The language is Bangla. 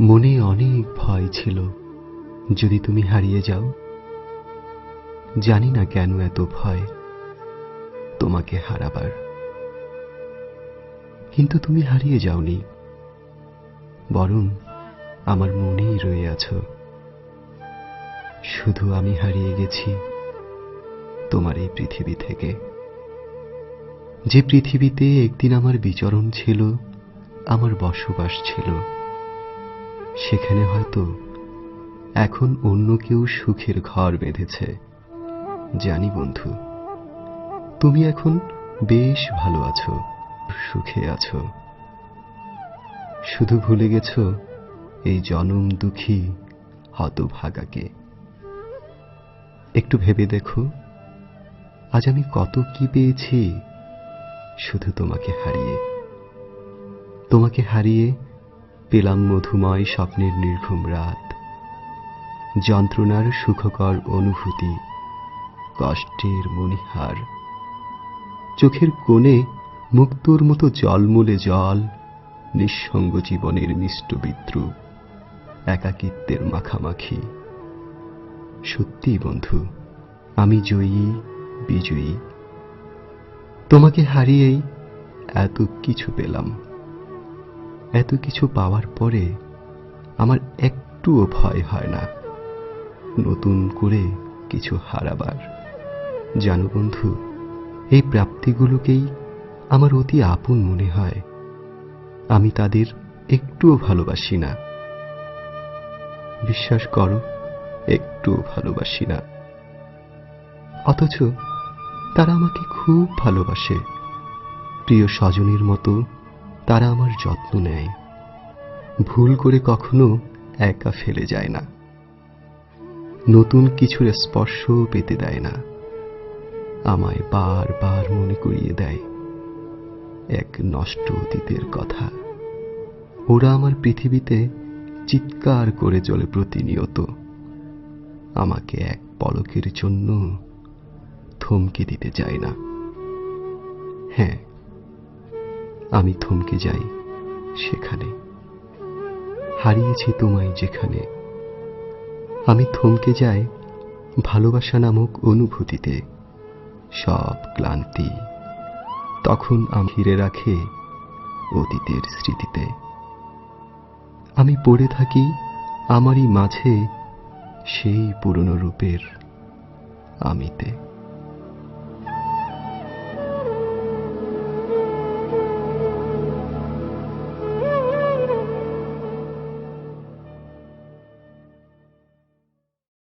মনে অনেক ভয় ছিল। যদি তুমি হারিয়ে যাও, জানি না কেন এত ভয় তোমাকে হারাবার। কিন্তু তুমি হারিয়ে যাওনি, বরং আমার মনেই রয়ে আছো। শুধু আমি হারিয়ে গেছি তোমার এই পৃথিবী থেকে। যে পৃথিবীতে একদিন আমার বিচরণ ছিল, আমার বসবাস ছিল। সেখানে হয়তো এখন অন্য কেউ সুখের ঘর বেঁধেছে। জানি বন্ধু, তুমি এখন বেশ ভালো আছো, সুখে আছো। শুধু ভুলে গেছ এই জনম দুঃখী হতভাগাকে। একটু ভেবে দেখো, আজ আমি কত কি পেয়েছি শুধু তোমাকে হারিয়ে। তোমাকে হারিয়ে পেলাম মধুময় স্বপ্নের নির্ঘুম রাত। যন্ত্রণার সুখকর অনুভূতি, কষ্টের মণিহার। চোখের কোণে মুক্তোর মতো জলমূলে জল, নিঃসঙ্গ জীবনের মিষ্ট বিদ্রুপ, একাকিত্বের মাখামাখি। সত্যি বন্ধু, আমি জয়ী, বিজয়ী। তোমাকে হারিয়েই এত কিছু পেলাম। এত কিছু পাওয়ার পরে আমার একটুও ভয় হয় না। নতুন করে কিছু হারাবার। জানো বন্ধু, এই প্রাপ্তিগুলোকেই আমার অতি আপন মনে হয়। আমি তাদের একটুও ভালোবাসি না। বিশ্বাস করো, একটুও ভালোবাসি না। অথচ তারা আমাকে খুব ভালোবাসে। প্রিয় স্বজনের মতো তারা আমার যত্ন নেয়। ভুল করে কখনো একা ফেলে যায় না। নতুন কিছুর স্পর্শ পেতে দেয় না। আমায় বারবার মনে করিয়ে দেয়। এক নষ্ট অতীতের কথা। ওরা আমার পৃথিবীতে চিৎকার করে চলে প্রতিনিয়ত। আমাকে এক পলকের জন্য থমকে দিতে চায় না। হ্যাঁ আমি থমকে যাই সেখানে। হারিয়েছি তোমায় যেখানে। আমি থমকে যাই ভালোবাসা নামক অনুভূতিতে। সব ক্লান্তি তখন আমি ঘিরে রাখে অতীতের স্মৃতিতে। আমি পড়ে থাকি আমারই মাঝে সেই পুরনো রূপের আমিতে।